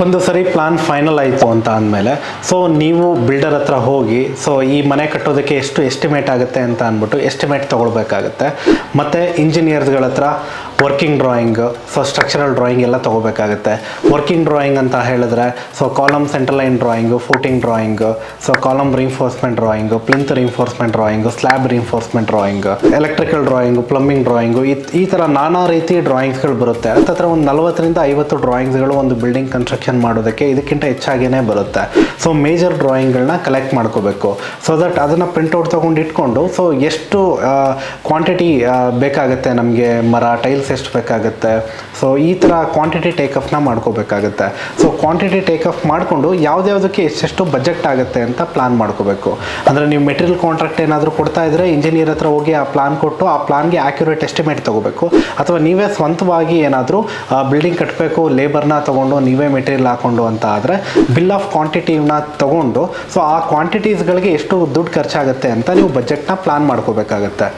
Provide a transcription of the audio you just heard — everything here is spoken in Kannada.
ಒಂದು ಸರಿ ಪ್ಲಾನ್ ಫೈನಲ್ ಆಯಿತು ಅಂತ ಅಂದಮೇಲೆ ಸೊ ನೀವು ಬಿಲ್ಡರ್ ಹತ್ರ ಹೋಗಿ ಸೊ ಈ ಮನೆ ಕಟ್ಟೋದಕ್ಕೆ ಎಷ್ಟು ಎಸ್ಟಿಮೇಟ್ ಆಗುತ್ತೆ ಅಂತ ಅಂದ್ಬಿಟ್ಟು ಎಸ್ಟಿಮೇಟ್ ತೊಗೊಳ್ಬೇಕಾಗತ್ತೆ. ಮತ್ತು ಇಂಜಿನಿಯರ್ಸ್ಗಳ ಹತ್ರ working drawing so structural drawing ಎಲ್ಲ ತೊಗೋಬೇಕಾಗುತ್ತೆ. ವರ್ಕಿಂಗ್ ಡ್ರಾಯಿಂಗ್ ಅಂತ ಹೇಳಿದ್ರೆ so column centre line drawing footing drawing so column reinforcement drawing plinth reinforcement drawing slab reinforcement drawing electrical drawing plumbing drawing ಈ ಥರ ನಾನಾ ರೀತಿ ಡ್ರಾಯಿಂಗ್ಸ್ಗಳು ಬರುತ್ತೆ. ಹತ್ತತ್ರ ಒಂದು ನಲವತ್ತರಿಂದ ಐವತ್ತು ಡ್ರಾಯಿಂಗ್ಸ್ಗಳು ಒಂದು ಬಿಲ್ಡಿಂಗ್ ಕನ್ಸ್ಟ್ರಕ್ಷನ್ ಮಾಡೋದಕ್ಕೆ ಇದಕ್ಕಿಂತ ಹೆಚ್ಚಾಗಿಯೇ ಬರುತ್ತೆ. ಸೊ ಮೇಜರ್ ಡ್ರಾಯಿಂಗ್ಗಳನ್ನ ಕಲೆಕ್ಟ್ ಮಾಡ್ಕೋಬೇಕು. ಸೊ ದಟ್ ಅದನ್ನು ಪ್ರಿಂಟ್ಔಟ್ ತೊಗೊಂಡು ಇಟ್ಕೊಂಡು ಸೊ ಎಷ್ಟು ಕ್ವಾಂಟಿಟಿ ಬೇಕಾಗುತ್ತೆ ನಮಗೆ ಮರ ಟೈಲ್ಸ್ ಎಷ್ಟು ಬೇಕಾಗುತ್ತೆ? ಸೊ ಈ ಥರ ಕ್ವಾಂಟಿಟಿ ಟೇಕಫ್ನ ಮಾಡ್ಕೋಬೇಕಾಗುತ್ತೆ. ಸೊ ಕ್ವಾಂಟಿಟಿ ಟೇಕಫ್ ಮಾಡಿಕೊಂಡು ಯಾವುದ್ಯಾವುದಕ್ಕೆ ಎಷ್ಟೆಷ್ಟು ಬಜೆಟ್ ಆಗುತ್ತೆ ಅಂತ ಪ್ಲಾನ್ ಮಾಡ್ಕೋಬೇಕು. ಅಂದರೆ ನೀವು ಮೆಟೀರಿಯಲ್ ಕಾಂಟ್ರಾಕ್ಟ್ ಏನಾದರೂ ಕೊಡ್ತಾ ಇದ್ದರೆ ಇಂಜಿನಿಯರ್ ಹತ್ರ ಹೋಗಿ ಆ ಪ್ಲಾನ್ ಕೊಟ್ಟು ಆ ಪ್ಲಾನ್ಗೆ ಆ್ಯಕ್ಯುರೇಟ್ ಎಸ್ಟಿಮೇಟ್ ತೊಗೋಬೇಕು. ಅಥವಾ ನೀವೇ ಸ್ವಂತವಾಗಿ ಏನಾದರೂ ಬಿಲ್ಡಿಂಗ್ ಕಟ್ಟಬೇಕು ಲೇಬರ್ನ ತೊಗೊಂಡು ನೀವೇ ಮೆಟೀರಿಯಲ್ ಹಾಕ್ಕೊಂಡು ಅಂತ ಆದರೆ ಬಿಲ್ ಆಫ್ ಕ್ವಾಂಟಿಟಿನ ತೊಗೊಂಡು ಸೊ ಆ ಕ್ವಾಂಟಿಟೀಸ್ಗಳಿಗೆ ಎಷ್ಟು ದುಡ್ಡು ಖರ್ಚಾಗುತ್ತೆ ಅಂತ ನೀವು ಬಜೆಟ್ನ ಪ್ಲಾನ್ ಮಾಡ್ಕೋಬೇಕಾಗತ್ತೆ.